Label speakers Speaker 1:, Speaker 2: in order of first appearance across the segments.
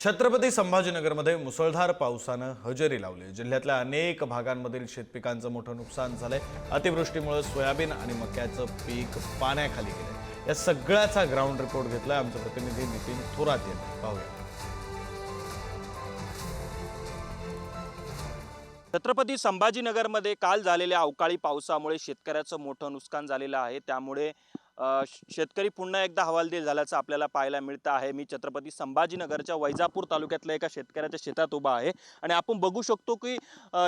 Speaker 1: छत्रपती संभाजीनगरमध्ये मुसळधार पावसानं हजेरी लावली. जिल्ह्यातल्या अनेक भागांमधील शेतपिकांचं मोठं नुकसान झालंय. अतिवृष्टीमुळे सोयाबीन आणि मक्याचं पीक पाण्याखाली गेलं या सगळ्याचा ग्राउंड रिपोर्ट घेतलाय आमचे प्रतिनिधी नितीन थोरात यांनी. पाहूया.
Speaker 2: छत्रपती संभाजीनगरमध्ये काल झालेल्या अवकाळी पावसामुळे शेतकऱ्याचं मोठं नुकसान झालेलं आहे. त्यामुळे शेतकरी पुन्हा एकदा हवालदिल झाल्याचं आपल्याला पाहायला मिळतं आहे. मी छत्रपती संभाजीनगरच्या वैजापूर तालुक्यातल्या एका शेतकऱ्याच्या शेतात उभा आहे. आणि आपण बघू शकतो की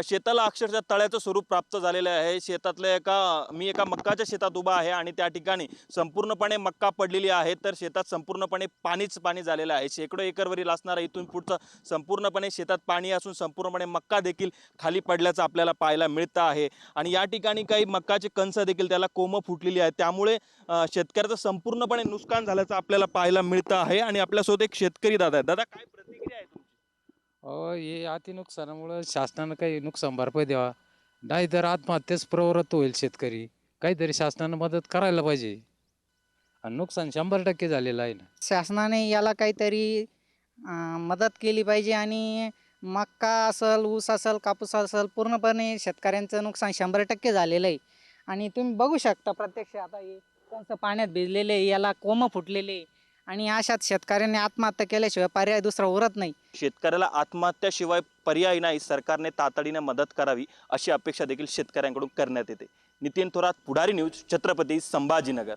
Speaker 2: शेताला अक्षरशः तळ्याचं स्वरूप प्राप्त झालेलं आहे. शेतातल्या एका मी एका मक्काच्या शेतात उभा आहे आणि त्या ठिकाणी संपूर्णपणे मक्का पडलेली आहे. तर शेतात संपूर्णपणे पाणीच पाणी झालेलं आहे. शेकडो एकरवरील असणारा इथून पुढचं संपूर्णपणे शेतात पाणी असून संपूर्णपणे मक्का देखील खाली पडल्याचं आपल्याला पाहायला मिळतं आहे. आणि या ठिकाणी काही मक्काचे कंस देखील त्याला कोमं फुटलेली आहेत. त्यामुळे शेतकऱ्याचं संपूर्णपणे नुकसान झाल्याचं आपल्याला पाहायला मिळतं आहे आणि आपल्यासोबत एक शेतकरी दादा आहेत. दादा काय प्रतिक्रिया आहे तुमची?
Speaker 3: अहो हे अति नुकसानामुळं शासनानं काही नुकसान भरपाई द्यावा. नाही तर आत्महत्येस प्रवृत्त होईल शेतकरी. काहीतरी शासनानं मदत करायला पाहिजे. आणि नुकसान शंभर टक्के झालेलं आहे ना.
Speaker 4: शासनाने याला काहीतरी अं, मदत केली पाहिजे आणि मक्का असेल ऊस असेल कापूस असेल पूर्णपणे शेतकऱ्यांचं नुकसान शंभर टक्के झालेलं आहे. आणि तुम्ही बघू शकता प्रत्यक्ष आता हे कंस पाण्यात भिजलेले याला कोमं फुटलेले आणि अशात शेतकऱ्यांनी आत्महत्या केल्याशिवाय पर्याय दुसरा उरत नाही.
Speaker 2: शेतकऱ्याला आत्महत्याशिवाय पर्याय नाही सरकारने तातडीने मदत करावी अशी अपेक्षा देखील शेतकऱ्यांकडून करण्यात येते. नितीन थोरात पुढारी न्यूज छत्रपती संभाजीनगर.